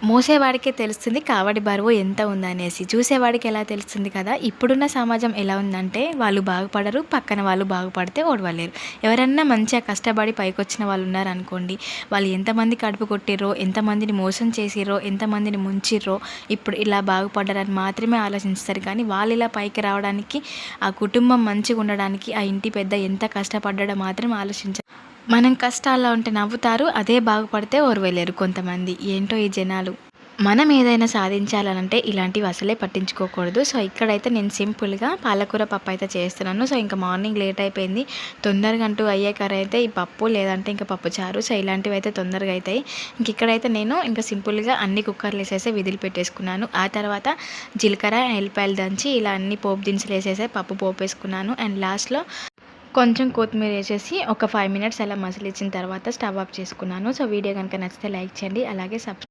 మోసేవాడికే తెలుస్తుంది కావడి బరువు ఎంత ఉందనేసి. చూసేవాడికి ఎలా తెలుస్తుంది కదా ఇప్పుడున్న సమాజం ఎలా ఉందంటే వాళ్ళు బాగుపడరు పక్కన వాళ్ళు బాగుపడితే ఓడవలేరు. ఎవరన్నా మంచిగా కష్టపడి పైకి వచ్చిన వాళ్ళు ఉన్నారనుకోండి వాళ్ళు ఎంతమంది కడుపు కొట్టిర్రో ఎంతమందిని మోసం చేసిర్రో ఎంతమందిని ముంచిర్రో ఇప్పుడు ఇలా బాగుపడ్డారని మాత్రమే ఆలోచిస్తారు. కానీ వాళ్ళు ఇలా పైకి రావడానికి ఆ కుటుంబం మంచిగా ఉండడానికి ఆ ఇంటి పెద్ద ఎంత కష్టపడ్డాడో మాత్రం ఆలోచించారు మనం కష్టాల్లో ఉంటే నవ్వుతారు అదే బాగుపడితే ఓర్వలేరు కొంతమంది. ఏంటో ఈ జనాలు. మనం ఏదైనా సాధించాలనంటే ఇలాంటివి అసలే పట్టించుకోకూడదు. సో ఇక్కడైతే నేను సింపుల్గా పాలకూర పప్పు అయితే చేస్తున్నాను. సో ఇంకా మార్నింగ్ లేట్ అయిపోయింది. తొందరగా అంటూ అయ్యే కర్ర అయితే ఈ పప్పు లేదంటే ఇంకా పప్పు చారు. సో ఇలాంటివి అయితే తొందరగా అవుతాయి. ఇంక ఇక్కడైతే నేను ఇంకా సింపుల్గా అన్ని కుక్కర్లు వేసేసి విధులు పెట్టేసుకున్నాను ఆ తర్వాత జీలకర్ర ఎల్లిపాయలు దంచి ఇలా అన్ని పోపు దినుసులు వేసేసి పప్పు పోపు వేసుకున్నాను అండ్ లాస్ట్లో కొంచెం కొత్తిమీర వేసేసి ఒక ఫైవ్ మినిట్స్ అలా మసిలిచ్చిన తర్వాత స్టవ్ ఆఫ్ చేసుకున్నాను. సో వీడియో కనుక నచ్చితే లైక్ చేయండి. అలాగే సబ్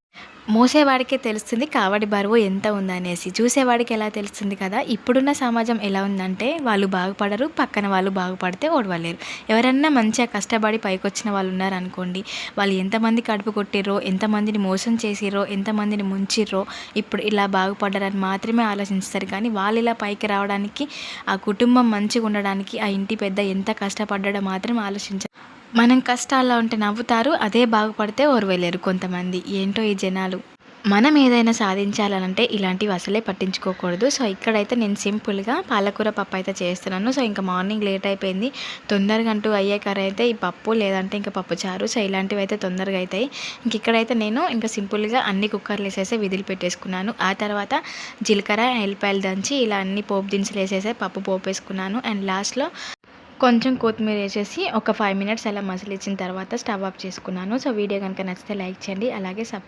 మోసేవాడికే తెలుస్తుంది కావడి బరువు ఎంత ఉందనేసి. చూసేవాడికి ఎలా తెలుస్తుంది కదా ఇప్పుడున్న సమాజం ఎలా ఉందంటే వాళ్ళు బాగుపడరు పక్కన వాళ్ళు బాగుపడితే ఓడవలేరు. ఎవరన్నా మంచిగా కష్టపడి పైకి వచ్చిన వాళ్ళు ఉన్నారనుకోండి వాళ్ళు ఎంతమంది కడుపు కొట్టిర్రో ఎంతమందిని మోసం చేసిర్రో ఎంతమందిని ముంచిర్రో ఇప్పుడు ఇలా బాగుపడ్డారని మాత్రమే ఆలోచిస్తారు కానీ వాళ్ళు ఇలా పైకి రావడానికి ఆ కుటుంబం మంచిగా ఉండడానికి ఆ ఇంటి పెద్ద ఎంత కష్టపడ్డాడో మాత్రం ఆలోచించారు. మనం కష్టాల్లో ఉంటే నవ్వుతారు అదే బాగుపడితే ఓర్వలేరు కొంతమంది. ఏంటో ఈ జనాలు. మనం ఏదైనా సాధించాలనంటే ఇలాంటివి అసలే పట్టించుకోకూడదు. సో ఇక్కడైతే నేను సింపుల్గా పాలకూర పప్పు అయితే చేస్తున్నాను. సో ఇంకా మార్నింగ్ లేట్ అయిపోయింది. తొందరగా అంటూ అయ్యే కర్ర అయితే ఈ పప్పు లేదంటే ఇంకా పప్పు చారు. సో ఇలాంటివి అయితే తొందరగా అవుతాయి. ఇంక ఇక్కడైతే నేను ఇంకా సింపుల్గా అన్ని కుక్కర్లు వేసేసి విధులు పెట్టేసుకున్నాను ఆ తర్వాత జీలకర్ర ఎల్లిపాయలు దంచి ఇలా అన్ని పోపు దినుసులు వేసేసి పప్పు పోపు వేసుకున్నాను అండ్ లాస్ట్లో కొంచెం కొత్తిమీర వేసేసి ఒక ఫైవ్ మినిట్స్ అలా మసిలిచ్చిన తర్వాత స్టవ్ ఆఫ్ చేసుకున్నాను. సో వీడియో కనుక నచ్చితే లైక్ చేయండి. అలాగే సబ్